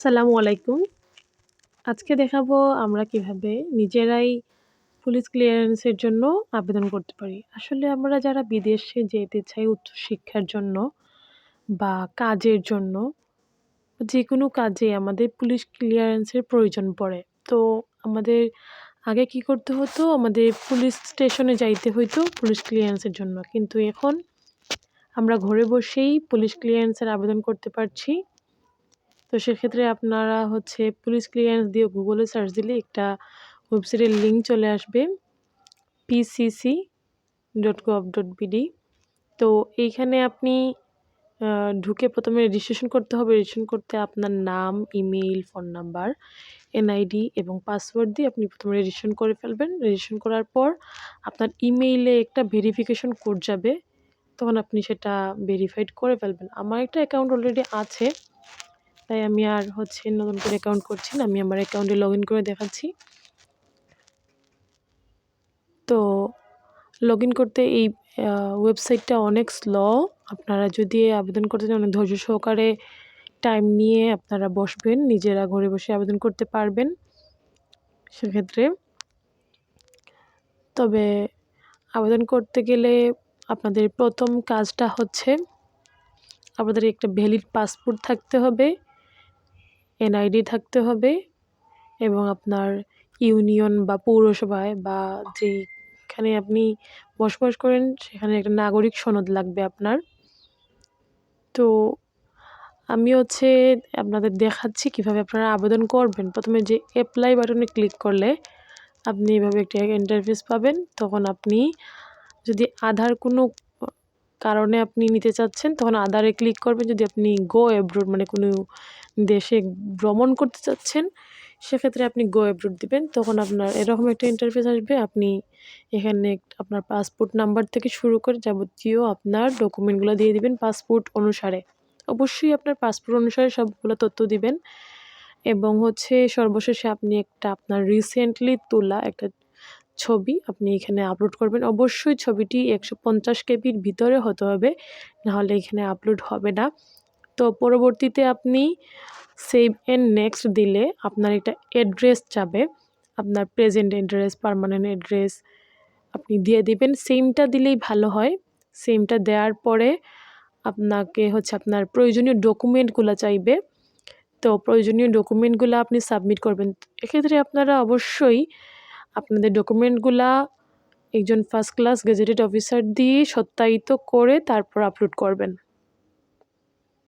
আসসালামু আলাইকুম। আজকে দেখাবো আমরা কীভাবে নিজেরাই পুলিশ ক্লিয়ারেন্সের জন্য আবেদন করতে পারি। আসলে আমরা যারা বিদেশে যেতে চাই উচ্চশিক্ষার জন্য বা কাজের জন্য যে কোনো কাজে আমাদের পুলিশ ক্লিয়ারেন্সের প্রয়োজন পড়ে। তো আমাদের আগে কি করতে হতো? আমাদের পুলিশ স্টেশনে যাইতে হইতো পুলিশ ক্লিয়ারেন্সের জন্য। কিন্তু এখন আমরা ঘরে বসেই পুলিশ ক্লিয়ারেন্সের আবেদন করতে পারছি। তো সেক্ষেত্রে আপনারা হচ্ছে পুলিশ ক্লিয়ারেন্স দিয়ে গুগলে সার্চ দিলে একটা ওয়েবসাইটের লিঙ্ক চলে আসবে PCC dot gov dot BD তো এইখানে আপনি ঢুকে প্রথমে রেজিস্ট্রেশন করতে হবে। রেজিস্ট্রেশন করতে আপনার নাম ইমেইল ফোন নাম্বার এনআইডি এবং পাসওয়ার্ড দিয়ে আপনি প্রথমে রেজিস্ট্রেশন করে ফেলবেন। রেজিস্ট্রেশন করার পর আপনার ইমেইলে একটা ভেরিফিকেশন কোড যাবে, তখন আপনি সেটা ভেরিফাইড করে ফেলবেন। আমার একটা অ্যাকাউন্ট অলরেডি আছে। তাই আমি আর হচ্ছে নতুন করে অ্যাকাউন্ট করছি না, আমি আমার অ্যাকাউন্টে লগ করে দেখাচ্ছি। তো লগ করতে এই ওয়েবসাইটটা অনেক স্লো আপনারা যদি আবেদন করতে চান, অনেক ধৈর্য সহকারে টাইম নিয়ে আপনারা বসবেন, নিজেরা ঘরে বসে আবেদন করতে পারবেন সেক্ষেত্রে। তবে আবেদন করতে গেলে আপনাদের প্রথম কাজটা হচ্ছে, আপনাদের একটা ভ্যালিড পাসপোর্ট থাকতে হবে। এনআইডি থাকতে হবে এবং আপনার ইউনিয়ন বা পৌরসভায় বা যেইখানে আপনি বসবাস করেন, সেখানে একটা নাগরিক সনদ লাগবে আপনার। তো আমি হচ্ছে আপনাদের দেখাচ্ছি কীভাবে আপনারা আবেদন করবেন। প্রথমে যে অ্যাপ্লাই বাটনে ক্লিক করলে আপনি এভাবে একটা ইন্টারফেস পাবেন। তখন আপনি যদি আধার কোনো কারণে আপনি নিতে চাচ্ছেন, তখন আধারে ক্লিক করবেন। যদি আপনি গো অ্যাব্রোড মানে কোনো দেশে ভ্রমণ করতে চাচ্ছেন, সেক্ষেত্রে আপনি গো অ্যাব্রোড দিবেন। তখন আপনার এরকম একটা ইন্টারফেস আসবে। আপনি এখানে আপনার পাসপোর্ট নাম্বার থেকে শুরু করে যাবতীয় আপনার ডকুমেন্টগুলো দিয়ে দিবেন পাসপোর্ট অনুসারে। অবশ্যই আপনার পাসপোর্ট অনুসারে সবগুলো তথ্য দিবেন। এবং হচ্ছে সর্বশেষে আপনি একটা আপনার রিসেন্টলি তোলা একটা ছবি আপনি এখানে আপলোড করবেন। অবশ্যই ছবিটি একশো পঞ্চাশ কেবির ভিতরে হতে হবে, নাহলে এখানে আপলোড হবে না। তো পরবর্তীতে আপনি সেভ অ্যান্ড নেক্সট দিলে আপনার একটা অ্যাড্রেস যাবে, আপনার প্রেজেন্ট অ্যাড্রেস পারমানেন্ট অ্যাড্রেস আপনি দিয়ে দিবেন। সেমটা দিলেই ভালো হয়। সেমটা দেওয়ার পরে আপনাকে হচ্ছে আপনার প্রয়োজনীয় ডকুমেন্টগুলো চাইবে। তো প্রয়োজনীয় ডকুমেন্টগুলো আপনি সাবমিট করবেন। এক্ষেত্রে আপনারা অবশ্যই আপনাদের ডকুমেন্টগুলা একজন ফার্স্ট ক্লাস গেজেটেড অফিসার দিয়ে সত্যায়িত করে তারপর আপলোড করবেন।